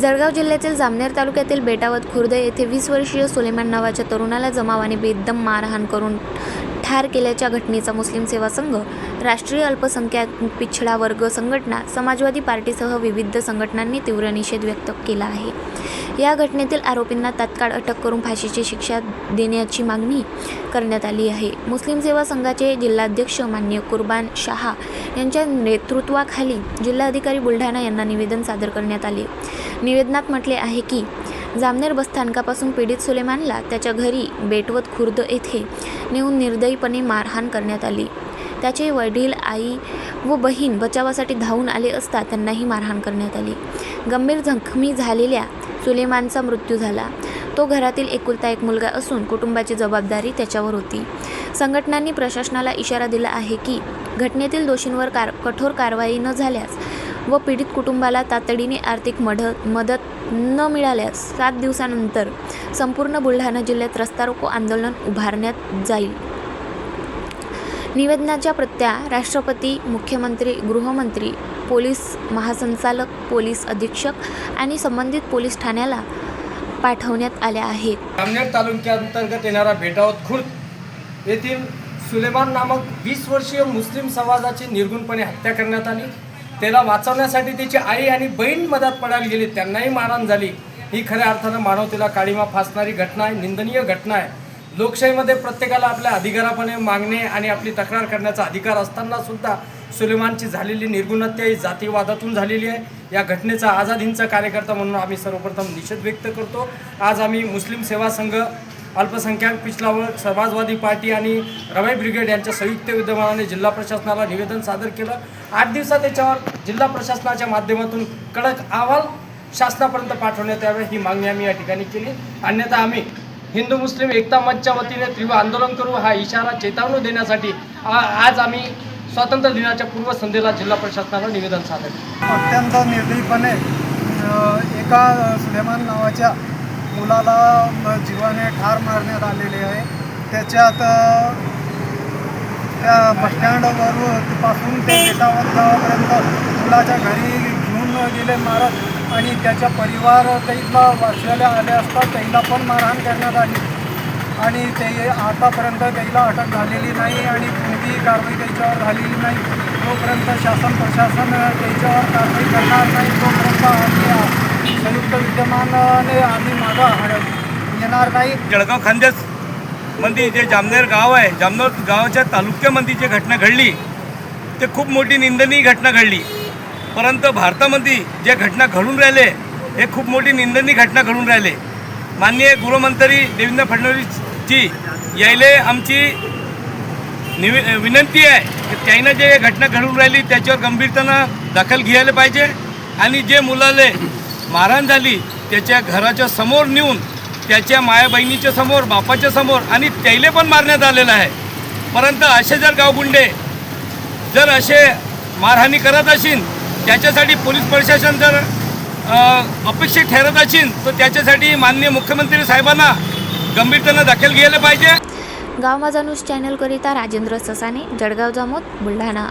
जळगाव जिल्ह्यातील जामनेर तालुक्यातील बेटावत खुर्द येथे वीस वर्षीय सुलेमान नावाच्या तरुणाला जमावाने बेदम मारहाण करून ठार केल्याच्या घटनेचा मुस्लिम सेवा संघ राष्ट्रीय अल्पसंख्याक पिछडा वर्ग संघटना समाजवादी पार्टीसह विविध संघटनांनी तीव्र निषेध व्यक्त केला आहे. या घटनेतील आरोपींना तात्काळ अटक करून फाशीची शिक्षा देण्याची मागणी करण्यात आली आहे. मुस्लिम सेवा संघाचे जिल्हाध्यक्ष मान्य कुर्बान शहा यांच्या नेतृत्वाखाली जिल्हाधिकारी बुलढाणा यांना निवेदन सादर करण्यात आले. निवेदनात म्हटले आहे की जामनेर बसस्थानकापासून पीडित सुलेमानला त्याच्या घरी बेटवत खुर्द येथे नेऊन निर्दयीपणे मारहाण करण्यात आली. त्याचे वडील आई व बहीण बचावासाठी धावून आले असता त्यांनाही मारहाण करण्यात आली. गंभीर जखमी झालेल्या सुलेमानचा मृत्यू झाला. तो घरातील एकुलता एक मुलगा असून कुटुंबाची जबाबदारी त्याच्यावर होती. संघटनांनी प्रशासनाला इशारा दिला आहे की घटनेतील दोषींवर कार कठोर कारवाई न झाल्यास व पीडित कुटुंबाला तातडीने आर्थिक मदत मदत न मिळाल्यास सात दिवसानंतर संपूर्ण बुलढाणा जिल्ह्यात रस्ता रोको आंदोलन उभारण्यात जाईल. निवेदनाच्या प्रत्या राष्ट्रपती मुख्यमंत्री गृहमंत्री पोलीस महासंचालक पोलीस अधीक्षक आणि संबंधित पोलीस ठाण्याला पाठवण्यात आल्या आहेत. जामनेर तालुक्याअंतर्गत येणारा भेटावत खुर्द येथील सुलेमान नामक वीस वर्षीय मुस्लिम समाजाची निर्गुणपणे हत्या करण्यात आली. त्याला वाचवण्यासाठी त्याची आई आणि बहीण मदत पडायला गेली. त्यांनाही मारहाण झाली. ही खऱ्या अर्थानं मानवतेला काळीमा फासणारी घटना आहे निंदनीय घटना आहे. लोकशाहीमध्ये प्रत्येकाला आपल्या अधिकारापणे मागणे आणि आपली तक्रार करण्याचा अधिकार असताना सुद्धा सुलेमानची झालेली निर्गुणत्या ही जातीवादातून झालेली आहे. या घटनेचा आझाद हिंदचा कार्यकर्ता म्हणून आम्ही सर्वप्रथम निषेध व्यक्त करतो. आज आम्ही मुस्लिम सेवा संघ अल्पसंख्याक पिछला वर्ग समाजवादी पार्टी आणि रवाई ब्रिगेड यांच्या संयुक्त विद्यमानाने जिल्हा प्रशासनाला निवेदन सादर केलं. आठ दिवसात त्याच्यावर जिल्हा प्रशासनाच्या माध्यमातून कडक अहवाल शासनापर्यंत पाठवण्यात यावे ही मागणी आम्ही या ठिकाणी केली. अन्यथा आम्ही हिंदू मुस्लिम एकता मंचच्या वतीने तीव्र आंदोलन करू. हा इशारा चेतावणी देण्यासाठी आज आम्ही स्वातंत्र्य दिनाच्या पूर्वसंध्येला जिल्हा प्रशासनाला निवेदन सादर केलं. अत्यंत निर्दयीपणे एका सुलेमान नावाच्या मुलाला जीवाने ठार मारण्यात आलेले आहे. त्याच्यात त्या बसस्टँडवरून पासून ते बेटावर गावापर्यंत मुलाच्या घरी घेऊन गेले मारत आणि त्याचा परिवार त्याला वाशाला आले असता त्याला पण मारहाण करण्यात आली. आणि ते आतापर्यंत त्याला अटक झालेली नाही आणि कोणतीही कारवाई त्याच्यावर झालेली नाही. तोपर्यंत शासन प्रशासन त्याच्यावर कारवाई करणार नाही तोपर्यंत आम्ही संयुक्त विद्यमानाने आम्ही मागं हट- येणार नाही. जळगाव खांद्यास मध्ये जे जामनेर गाव आहे जामनेर गावाच्या तालुक्यामध्ये जी घटना घडली. ते खूप मोठी निंदनीय घटना घडली. परंतु भारतामध्ये जे घटना घडून राहिले हे खूप मोठी निंदनीय घटना घडून राहिले. माननीय गृहमंत्री देवेंद्र फडणवीसजी यायले आमची निवि विनंती आहे की त्यानं जे घटना घडून राहिली त्याच्यावर गंभीरतेनं दखल घ्यायला पाहिजे. आणि जे मुलाले मारहाण झाली त्याच्या घराच्या समोर नेऊन त्याच्या माया बहिणीच्या समोर बापाच्या समोर आणि त्याले पण मारण्यात आलेलं आहे. परंतु असे जर गावगुंडे जर असे मारहाणी करत असेल त्याच्यासाठी पोलीस प्रशासन जर अपेक्षित ठरत असेल तर त्याच्यासाठी माननीय मुख्यमंत्री साहेबांना गंभीरतेनं दाखल घ्यायला पाहिजे. गाव माझा न्यूज चॅनलकरिता राजेंद्र ससाने जळगाव जामोद बुलढाणा.